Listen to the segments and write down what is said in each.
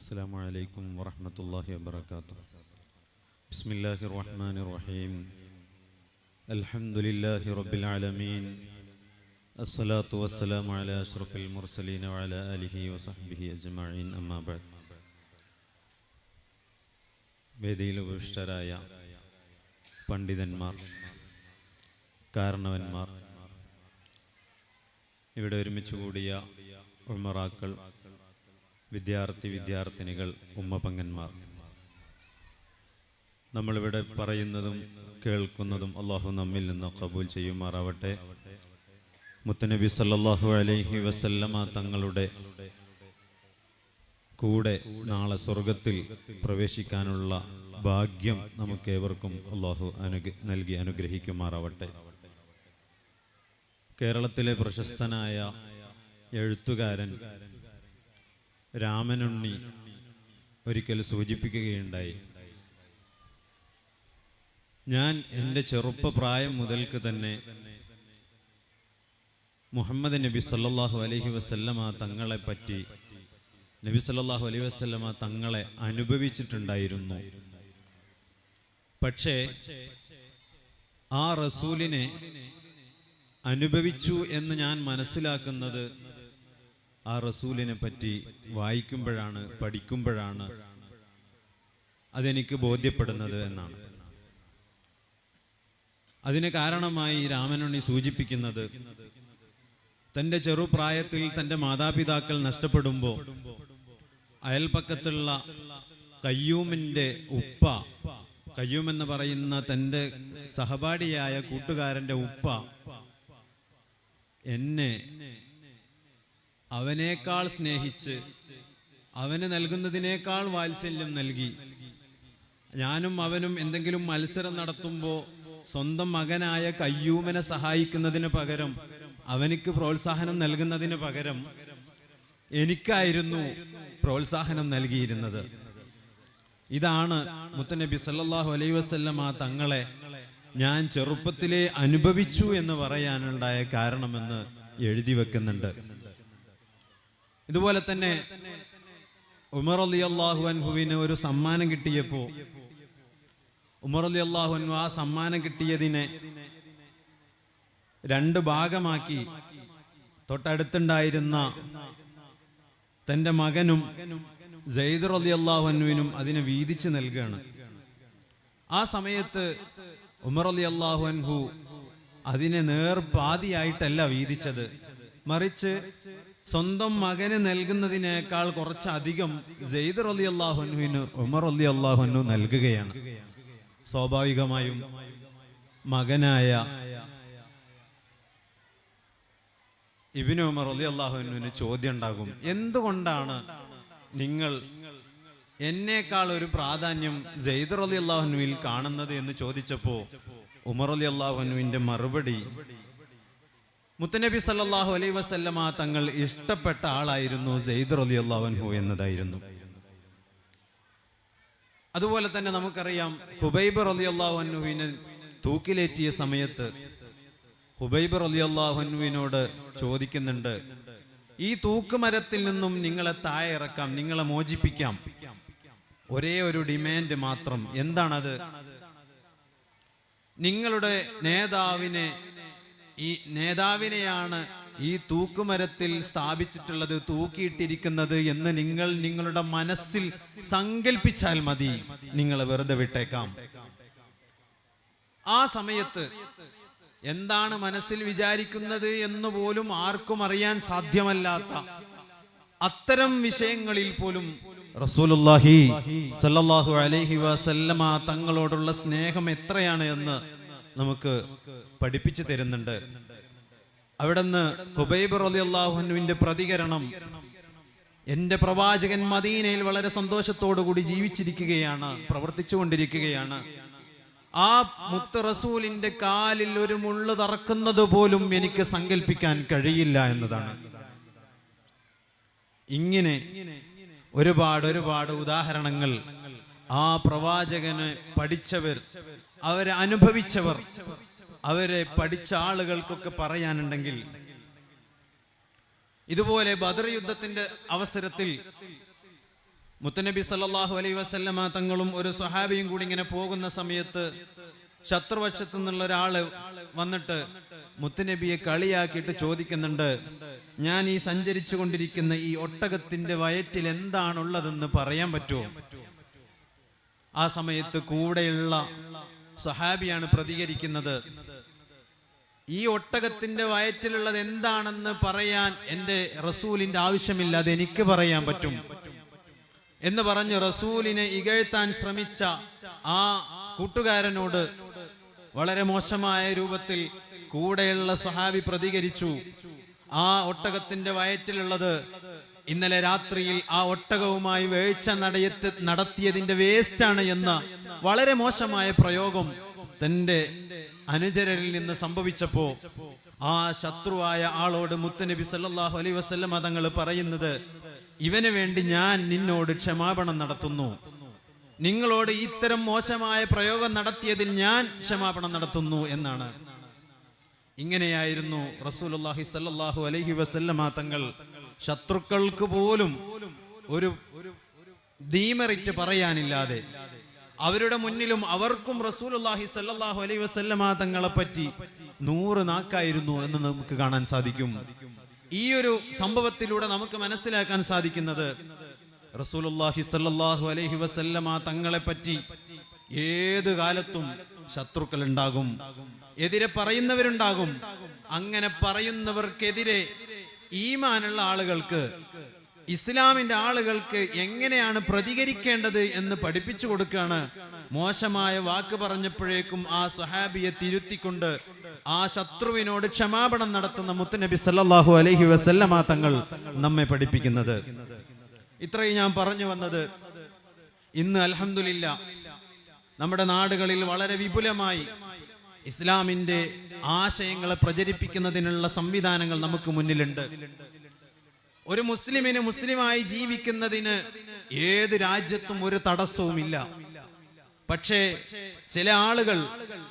السلام عليكم ورحمة الله وبركاته بسم الله الرحمن الرحيم الحمد لله رب العالمين الصلاة والسلام على أشرف المرسلين وعلى آله وصحبه أجمعين أما بعد വേദിയിൽ ഉപവിഷ്ടരായ പണ്ഡിതന്മാർ കാരണവന്മാർ ഇവിടെ ഒരുമിച്ച് കൂടിയ ഉമ്മറാക്കൾ വിദ്യാർത്ഥി വിദ്യാർത്ഥിനികൾ ഉമ്മപങ്കന്മാർ നമ്മളിവിടെ പറയുന്നതും കേൾക്കുന്നതും അള്ളാഹു നമ്മിൽ നിന്ന് കബൂൽ ചെയ്യുമാറാവട്ടെ. മുത്തനബി സല്ലാഹു അലൈഹി വസല്ലമ തങ്ങളുടെ കൂടെ നാളെ സ്വർഗത്തിൽ പ്രവേശിക്കാനുള്ള ഭാഗ്യം നമുക്കേവർക്കും അള്ളാഹു അനുഗ നൽകി അനുഗ്രഹിക്കുമാറാവട്ടെ. കേരളത്തിലെ പ്രശസ്തനായ എഴുത്തുകാരൻ രാമനുണ്ണി ഒരിക്കൽ സൂചിപ്പിക്കുകയുണ്ടായി. ഞാൻ എന്റെ ചെറുപ്പ പ്രായം മുതൽക്ക് തന്നെ മുഹമ്മദ് നബി സല്ലാഹു അലഹി വസല്ലമ തങ്ങളെ പറ്റി നബി സല്ലാഹു അലൈഹി വസല്ലമ തങ്ങളെ അനുഭവിച്ചിട്ടുണ്ടായിരുന്നു. പക്ഷേ ആ റസൂലിനെ അനുഭവിച്ചു എന്ന് ഞാൻ മനസ്സിലാക്കുന്നത് ആ റസൂലിനെ പറ്റി വായിക്കുമ്പോഴാണ് പഠിക്കുമ്പോഴാണ് അതെനിക്ക് ബോധ്യപ്പെടുന്നത് എന്നാണ്. അതിന് കാരണമായി രാമനുണ്ണി സൂചിപ്പിക്കുന്നത് തന്റെ ചെറുപ്രായത്തിൽ തന്റെ മാതാപിതാക്കൾ നഷ്ടപ്പെടുമ്പോൾ അയൽപ്പക്കത്തുള്ള കയ്യൂമിന്റെ ഉപ്പ കയ്യൂം എന്ന് പറയുന്ന തന്റെ സഹപാഠിയായ കൂട്ടുകാരന്റെ ഉപ്പ എന്നെ അവനേക്കാൾ സ്നേഹിച്ച് അവന് നൽകുന്നതിനേക്കാൾ വാത്സല്യം നൽകി. ഞാനും അവനും എന്തെങ്കിലും മത്സരം നടത്തുമ്പോൾ സ്വന്തം മകനായ കയ്യൂമനെ സഹായിക്കുന്നതിന് പകരം അവനിക്ക് പ്രോത്സാഹനം നൽകുന്നതിന് പകരം എനിക്കായിരുന്നു പ്രോത്സാഹനം നൽകിയിരുന്നത്. ഇതാണ് മുത്തനബി സല്ലല്ലാഹു അലൈഹി വസല്ലമ തങ്ങളെ ഞാൻ ചെറുപ്പത്തിലെ അനുഭവിച്ചു എന്ന് പറയാനുണ്ടായ കാരണമെന്ന് എഴുതി വെക്കുന്നുണ്ട്. ഇതുപോലെ തന്നെ ഉമർ അലി അള്ളാഹു അൻഹുവിന് ഒരു സമ്മാനം കിട്ടിയപ്പോ ഉമർ അലി അള്ളാഹു അൻഹു ആ സമ്മാനം കിട്ടിയതിനെ രണ്ട് ഭാഗമാക്കി. തൊട്ടടുത്തുണ്ടായിരുന്ന തന്റെ മകനും ജയ്ദർ അലി അള്ളാഹു അൻഹുവിനും അതിനെ വീതിച്ചു നൽകുകയാണ് ആ സമയത്ത് ഉമർ അലി അള്ളാഹു അൻഹു അതിനെ നേർപാതിയായിട്ടല്ല വീതിച്ചത്. മറിച്ച് സ്വന്തം മകന് നൽകുന്നതിനേക്കാൾ കുറച്ചധികം ജെയ്ദർ അലി അള്ളാഹുനുവിന് ഉമർ അലി അള്ളാഹുനു നൽകുകയാണ്. സ്വാഭാവികമായും മകനായ ഇബിന് ഉമർ അലി അള്ളാഹുനുവിന് ചോദ്യം ഉണ്ടാകും എന്തുകൊണ്ടാണ് നിങ്ങൾ എന്നേക്കാൾ ഒരു പ്രാധാന്യം ജെയ്ദർ അലി അള്ളാഹുനുവിൽ കാണുന്നത് എന്ന് ചോദിച്ചപ്പോ ഉമർ അലി അള്ളാഹുനുവിന്റെ മറുപടി മുത്തനബി സല്ലാഹു അലൈ വസല്ലമ തങ്ങൾ ഇഷ്ടപ്പെട്ട ആളായിരുന്നു സെയ്ദ് അലി അള്ളാഹുൻഹു എന്നതായിരുന്നു. അതുപോലെ തന്നെ നമുക്കറിയാം ഹുബൈബ് അലി അള്ളാഹുവിനെ തൂക്കിലേറ്റിയ സമയത്ത് ഹുബൈബ് അലി അള്ളാഹുവിനോട് ചോദിക്കുന്നുണ്ട് ഈ തൂക്കുമരത്തിൽ നിന്നും നിങ്ങളെ താഴെ ഇറക്കാം നിങ്ങളെ മോചിപ്പിക്കാം. ഒരേ ഒരു ഡിമാൻഡ് മാത്രം. എന്താണത്? നിങ്ങളുടെ നേതാവിനെ ഈ നേതാവിനെയാണ് ഈ തൂക്കുമരത്തിൽ സ്ഥാപിച്ചിട്ടുള്ളത് തൂക്കിയിട്ടിരിക്കുന്നത് എന്ന് നിങ്ങൾ നിങ്ങളുടെ മനസ്സിൽ സങ്കല്പിച്ചാൽ മതി. നിങ്ങൾ വെറുതെ വിട്ടേക്കാം. ആ സമയത്ത് എന്താണ് മനസ്സിൽ വിചാരിക്കുന്നത് എന്ന് പോലും ആർക്കും അറിയാൻ സാധ്യമല്ലാത്ത അത്തരം വിഷയങ്ങളിൽ പോലും റസൂലുള്ളാഹി സല്ലല്ലാഹു അലൈഹി വസല്ലമ തങ്ങളോടുള്ള സ്നേഹം എത്രയാണ് എന്ന് നമുക്ക് പഠിപ്പിച്ചു തരുന്നുണ്ട്. അവിടുന്ന് ഹുബൈബ് റളിയല്ലാഹുവിന്റെ പ്രതികരണം എന്റെ പ്രവാചകൻ മദീനയിൽ വളരെ സന്തോഷത്തോടു കൂടി ജീവിച്ചിരിക്കുകയാണ് പ്രവർത്തിച്ചുകൊണ്ടിരിക്കുകയാണ്. ആ മുത്ത് റസൂലിന്റെ കാലിൽ ഒരു മുള്ളു തറക്കുന്നത് പോലും എനിക്ക് സങ്കല്പിക്കാൻ കഴിയില്ല എന്നതാണ്. ഇങ്ങനെ ഒരുപാട് ഒരുപാട് ഉദാഹരണങ്ങൾ ആ പ്രവാചകന് പഠിച്ചവർ അവരെ അനുഭവിച്ചവർ അവരെ പഠിച്ച ആളുകൾക്കൊക്കെ പറയാനുണ്ടെങ്കിൽ ഇതുപോലെ ബദർ യുദ്ധത്തിന്റെ അവസരത്തിൽ മുത്തനബി സല്ലാഹു അലൈ വസല്ലമ തങ്ങളും ഒരു സ്വഹാബിയും കൂടി ഇങ്ങനെ പോകുന്ന സമയത്ത് ശത്രുവശത്തു നിന്നുള്ള ഒരാൾ വന്നിട്ട് മുത്തുനബിയെ കളിയാക്കിയിട്ട് ചോദിക്കുന്നുണ്ട് ഞാൻ ഈ സഞ്ചരിച്ചു കൊണ്ടിരിക്കുന്ന ഈ ഒട്ടകത്തിന്റെ വയറ്റിൽ എന്താണുള്ളതെന്ന് പറയാൻ പറ്റുമോ? ആ സമയത്ത് കൂടെയുള്ള സഹാബിയാണ് പ്രതികരിക്കുന്നത്. ഈ ഒട്ടകത്തിന്റെ വയറ്റിലുള്ളത് എന്താണെന്ന് പറയാൻ എന്റെ റസൂലിന്റെ ആവശ്യമില്ല അത് എനിക്ക് പറയാൻ പറ്റും. എന്ന് പറഞ്ഞ് റസൂലിനെ ഇകഴ്ത്താൻ ശ്രമിച്ച ആ കൂട്ടുകാരനോട് വളരെ മോശമായ രൂപത്തിൽ കൂടെയുള്ള സഹാബി പ്രതികരിച്ചു. ആ ഒട്ടകത്തിന്റെ വയറ്റിലുള്ളത് ഇന്നലെ രാത്രിയിൽ ആ ഒട്ടകവുമായി വേഴ്ച നടയത്ത് നടത്തിയതിന്റെ വേസ്റ്റാണ് എന്ന വളരെ മോശമായ പ്രയോഗം തന്റെ അനുചരരിൽ നിന്ന് സംഭവിച്ചപ്പോ ആ ശത്രുവായ ആളോട് മുത്തനബി സല്ലാഹു അലൈ വസല്ലമ തങ്ങൾ പറയുന്നത് ഇവന് വേണ്ടി ഞാൻ നിന്നോട് ക്ഷമാപണം നടത്തുന്നു. നിങ്ങളോട് ഇത്തരം മോശമായ പ്രയോഗം നടത്തിയതിൽ ഞാൻ ക്ഷമാപണം നടത്തുന്നു എന്നാണ്. ഇങ്ങനെയായിരുന്നു റസൂലുള്ളാഹി സല്ലാഹു അലൈഹി വസല്ലമ തങ്ങൾ ശത്രുക്കൾക്ക് പോലും ഒരു ഡീമെറിറ്റ് പറയാനില്ലാതെ അവരുടെ മുന്നിലും അവർക്കും റസൂലുള്ളാഹി സല്ലാഹു അലൈഹി വസല്ലമ തങ്ങളെ പറ്റി നൂറ് നാക്കായിരുന്നു എന്ന് നമുക്ക് കാണാൻ സാധിക്കും. ഈ ഒരു സംഭവത്തിലൂടെ നമുക്ക് മനസ്സിലാക്കാൻ സാധിക്കുന്നത് റസൂലുള്ളാഹി സല്ലാഹു അലൈഹി വസല്ലമ തങ്ങളെ പറ്റി ഏത് കാലത്തും ശത്രുക്കൾ ഉണ്ടാകും എതിരെ പറയുന്നവരുണ്ടാകും. അങ്ങനെ പറയുന്നവർക്കെതിരെ ഈമാനുള്ള ആളുകൾക്ക് ഇസ്ലാമിന്റെ ആളുകൾക്ക് എങ്ങനെയാണ് പ്രതികരിക്കേണ്ടത് എന്ന് പഠിപ്പിച്ചു കൊടുക്കുകയാണ്. മോശമായ വാക്ക് പറഞ്ഞപ്പോഴേക്കും ആ സഹാബിയെ തിരുത്തിക്കൊണ്ട് ആ ശത്രുവിനോട് ക്ഷമാപണം നടത്തുന്ന മുത്തുനബി സല്ലാഹു അലഹി വസല്ലമ തങ്ങൾ നമ്മെ പഠിപ്പിക്കുന്നത്. ഇത്രയും ഞാൻ പറഞ്ഞു വന്നത്. ഇന്ന് അലഹമില്ല നമ്മുടെ നാടുകളിൽ വളരെ വിപുലമായി ഇസ്ലാമിന്റെ ആശയങ്ങളെ പ്രചരിപ്പിക്കുന്നതിനുള്ള സംവിധാനങ്ങൾ നമുക്ക് മുന്നിലുണ്ട്. ഒരു മുസ്ലിമിന് മുസ്ലിമായി ജീവിക്കുന്നതിന് ഏത് രാജ്യത്തും ഒരു തടസ്സവുമില്ല. പക്ഷേ ചില ആളുകൾ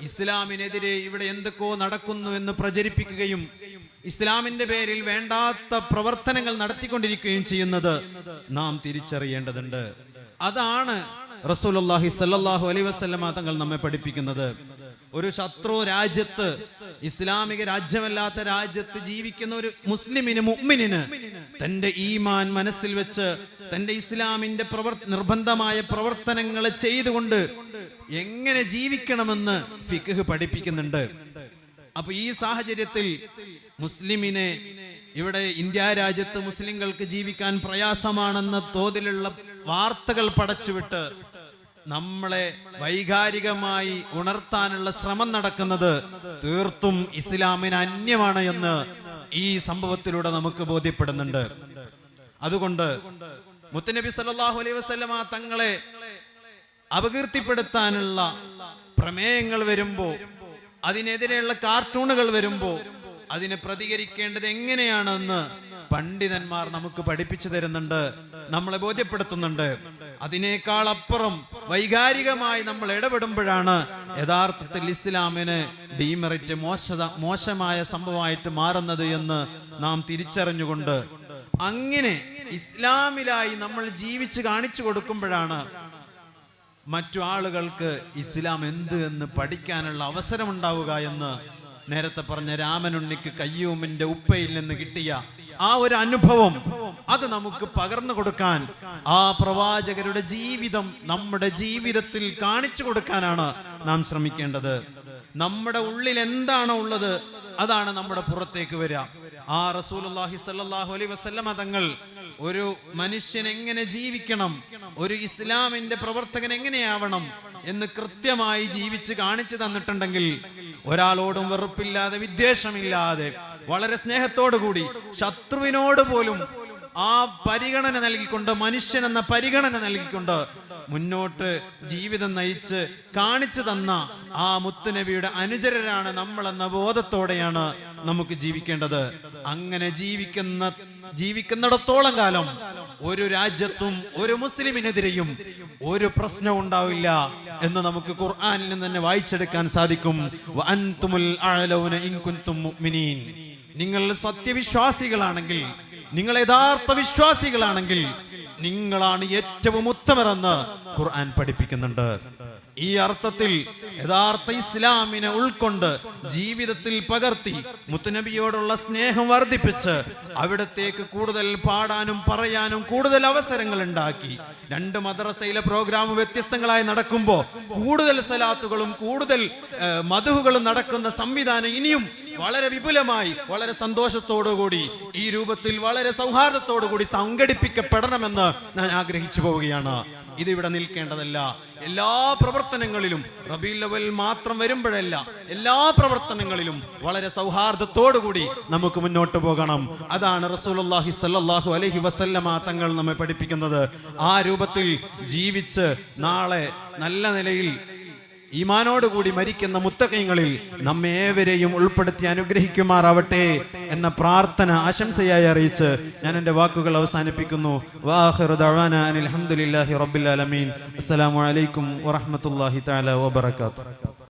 ഇസ്ലാമിനെതിരെ ഇവിടെ എന്തൊക്കെയോ നടക്കുന്നു എന്ന് പ്രചരിപ്പിക്കുകയും ഇസ്ലാമിന്റെ പേരിൽ വേണ്ടാത്ത പ്രവർത്തനങ്ങൾ നടത്തിക്കൊണ്ടിരിക്കുകയും ചെയ്യുന്നത് നാം തിരിച്ചറിയേണ്ടതുണ്ട്. അതാണ് റസൂലുള്ളാഹി സല്ലല്ലാഹു അലൈഹി വസല്ലമ തങ്ങൾ നമ്മെ പഠിപ്പിക്കുന്നത്. ഒരു ശത്രു രാജ്യത്ത് ഇസ്ലാമിക രാജ്യമല്ലാത്ത രാജ്യത്ത് ജീവിക്കുന്ന ഒരു മുസ്ലിമിന് മുഅ്മിനിന് തന്റെ ഈമാൻ മനസ്സിൽ വെച്ച് തന്റെ ഇസ്ലാമിന്റെ പ്രവർ നിർബന്ധമായ പ്രവർത്തനങ്ങൾ ചെയ്തുകൊണ്ട് എങ്ങനെ ജീവിക്കണമെന്ന് ഫിഖ് പഠിപ്പിക്കുന്നുണ്ട്. അപ്പൊ ഈ സാഹചര്യത്തിൽ മുസ്ലിമിനെ ഇവിടെ ഇന്ത്യ രാജ്യത്ത് മുസ്ലിങ്ങൾക്ക് ജീവിക്കാൻ പ്രയാസമാണെന്ന തോതിലുള്ള വാർത്തകൾ പടച്ചുവിട്ട് നമ്മളെ വൈകാരികമായി ഉണർത്താനുള്ള ശ്രമം നടക്കുന്നത് തീർത്തും ഇസ്ലാമിന് അന്യമാണ് എന്ന് ഈ സംഭവത്തിലൂടെ നമുക്ക് ബോധ്യപ്പെടുന്നുണ്ട്. അതുകൊണ്ട് മുത്തനബി സല്ലാഹു അലൈഹി വസ്ലമ തങ്ങളെ അപകീർത്തിപ്പെടുത്താനുള്ള പ്രമേയങ്ങൾ വരുമ്പോ അതിനെതിരെയുള്ള കാർട്ടൂണുകൾ വരുമ്പോ അതിനെ പ്രതികരിക്കേണ്ടത് എങ്ങനെയാണെന്ന് പണ്ഡിതന്മാർ നമുക്ക് പഠിപ്പിച്ചു തരുന്നുണ്ട് നമ്മളെ ബോധ്യപ്പെടുത്തുന്നുണ്ട്. അതിനേക്കാൾ അപ്പുറം വൈകാരികമായി നമ്മൾ ഇടപെടുമ്പോഴാണ് യഥാർത്ഥത്തിൽ ഇസ്ലാമിന് ഡീമെറിറ്റ് മോശത മോശമായ സംഭവമായിട്ട് മാറുന്നത് എന്ന് നാം തിരിച്ചറിഞ്ഞുകൊണ്ട് അങ്ങനെ ഇസ്ലാമിലായി നമ്മൾ ജീവിച്ച് കാണിച്ചു കൊടുക്കുമ്പോഴാണ് മറ്റു ആളുകൾക്ക് ഇസ്ലാം എന്ത് എന്ന് പഠിക്കാനുള്ള അവസരമുണ്ടാവുക എന്ന് നേരത്തെ പറഞ്ഞ രാമനുണ്ണിക്ക് കയ്യൂമിന്റെ ഉപ്പയിൽ നിന്ന് കിട്ടിയ ആ ഒരു അനുഭവം അത് നമുക്ക് പകർന്നു കൊടുക്കാൻ ആ പ്രവാചകരുടെ ജീവിതം നമ്മുടെ ജീവിതത്തിൽ കാണിച്ചു കൊടുക്കാനാണ് നാം ശ്രമിക്കേണ്ടത്. നമ്മുടെ ഉള്ളിൽ എന്താണോ ഉള്ളത് അതാണ് നമ്മുടെ പുറത്തേക്ക് വരിക. ആ റസൂലുള്ളാഹി സ്വല്ലല്ലാഹു അലൈഹി വസല്ലമ തങ്ങൾ ഒരു മനുഷ്യൻ എങ്ങനെ ജീവിക്കണം? ഒരു ഇസ്ലാമിന്റെ പ്രവർത്തകൻ എങ്ങനെയാവണം? എന്ന് കൃത്യമായി ജീവിച്ച് കാണിച്ചു തന്നിട്ടുണ്ടെങ്കിൽ ഒരാളോടും വെറുപ്പില്ലാതെ വിദ്വേഷമില്ലാതെ വളരെ സ്നേഹത്തോടു കൂടി ശത്രുവിനോട് പോലും ആ പരിഗണന നൽകിക്കൊണ്ട് മനുഷ്യൻ എന്ന പരിഗണന നൽകിക്കൊണ്ട് മുന്നോട്ട് ജീവിതം നയിച്ച് കാണിച്ചു തന്ന ആ മുത്തുനബിയുടെ അനുചരരാണ് നമ്മളെന്ന ബോധത്തോടെയാണ് നമുക്ക് ജീവിക്കേണ്ടത്. അങ്ങനെ ജീവിക്കുന്ന ജീവിക്കുന്നിടത്തോളം കാലം ഒരു രാജ്യത്തും ഒരു മുസ്ലിമിനെതിരെയും ഒരു പ്രശ്നം ഉണ്ടാവില്ല എന്ന് നമുക്ക് ഖുർആാനിൽ നിന്ന് തന്നെ വായിച്ചെടുക്കാൻ സാധിക്കും. നിങ്ങൾ സത്യവിശ്വാസികളാണെങ്കിൽ നിങ്ങൾ യഥാർത്ഥ വിശ്വാസികളാണെങ്കിൽ നിങ്ങളാണ് ഏറ്റവും ഉത്തമരെന്ന് ഖുർആൻ പഠിപ്പിക്കുന്നുണ്ട്. ഈ അർത്ഥത്തിൽ യഥാർത്ഥ ഇസ്ലാമിനെ ഉൾക്കൊണ്ട് ജീവിതത്തിൽ പകർത്തി മുത്തുനബിയോടുള്ള സ്നേഹം വർദ്ധിപ്പിച്ച് അവിടത്തേക്ക് കൂടുതൽ പാടാനും പറയാനും കൂടുതൽ അവസരങ്ങൾ ഉണ്ടാക്കി. രണ്ട് മദ്രസയിലെ പ്രോഗ്രാം വ്യത്യസ്തങ്ങളായി നടക്കുമ്പോൾ കൂടുതൽ സലാത്തുകളും കൂടുതൽ മധുഹുകളും നടക്കുന്ന സംവിധാനം ഇനിയും വളരെ വിപുലമായി വളരെ സന്തോഷത്തോടുകൂടി ഈ രൂപത്തിൽ വളരെ സൗഹാർദ്ദത്തോടുകൂടി സംഘടിപ്പിക്കപ്പെടണമെന്ന് ഞാൻ ആഗ്രഹിച്ചു പോവുകയാണ്. ഇതിവിടെ നിൽക്കേണ്ടതല്ല. എല്ലാ പ്രവർത്തനങ്ങളിലും റബി ലവൽ മാത്രം വരുമ്പോഴല്ല എല്ലാ പ്രവർത്തനങ്ങളിലും വളരെ സൗഹാർദ്ദത്തോടുകൂടി നമുക്ക് മുന്നോട്ട് പോകണം. അതാണ് റസൂലുള്ളാഹി സ്വല്ലല്ലാഹു അലൈഹി വസല്ലമ തങ്ങൾ നമ്മെ പഠിപ്പിക്കുന്നത്. ആ രൂപത്തിൽ ജീവിച്ച് നാളെ നല്ല നിലയിൽ ഈമാനോടുകൂടി മരിക്കുന്ന മുത്തകങ്ങളിൽ നമ്മേവരെയും ഉൾപ്പെടുത്തി അനുഗ്രഹിക്കുമാറാവട്ടെ എന്ന പ്രാർത്ഥന ആശംസയായി അറിയിച്ച് ഞാൻ എന്റെ വാക്കുകൾ അവസാനിപ്പിക്കുന്നു. വാഹിറു ദഅവാന അനിൽ ഹംദുലില്ലാഹി റബ്ബിൽ ആലമീൻ.